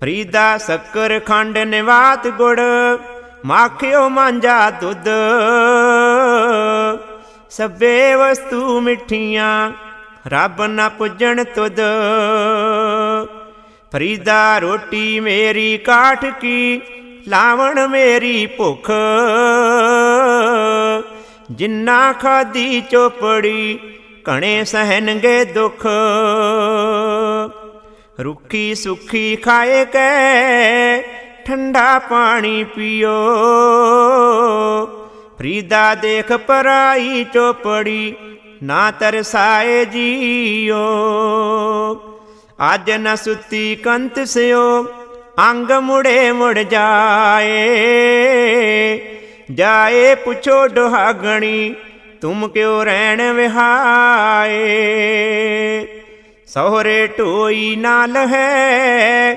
ਫਰੀਦਾ ਸ਼ੱਕਰ ਖੰਡ ਨਿਵਾਤ ਗੁੜ, ਮਾਖਿਓ ਮਾਂਜਾ ਦੁੱਧ। ਸਭੇ ਵਸਤੂ ਮਿੱਠੀਆਂ, ਰੱਬ ਨਾ ਪੁੱਜਣ ਤੁਧ। ਫਰੀਦਾ ਰੋਟੀ ਮੇਰੀ ਕਾਠ ਕੀ, ਲਾਵਣ ਮੇਰੀ ਭੁੱਖ। ਜਿੰਨਾ ਖਾਦੀ ਚੋਪੜੀ ਕਣੇ ਸਹਿਣਗੇ ਦੁੱਖ। ਰੁੱਖੀ ਸੁੱਖੀ ਖਾਏ ਕੇ, ਠੰਡਾ ਪਾਣੀ ਪੀਓ। ਫਰੀਦਾ ਦੇਖ ਪਰਾਈ ਚੋਪੜੀ, ਨਾ ਤਰਸਾਏ ਜੀਓ। ਅੱਜ ਨ ਸੁੱਤੀ ਕੰਤ ਸਿਓ, ਅੰਗ ਮੁੜੇ ਮੁੜ ਜਾਏ। ਜਾਏ ਪੁੱਛੋ ਦੁਹਾਗਣੀ ਤੁਮ ਕਿਉ ਰਹਿਣ ਵਿਹਾਏ? ਸਹੁਰੇ ਢੋਈ ਨਾਲ ਹੈ।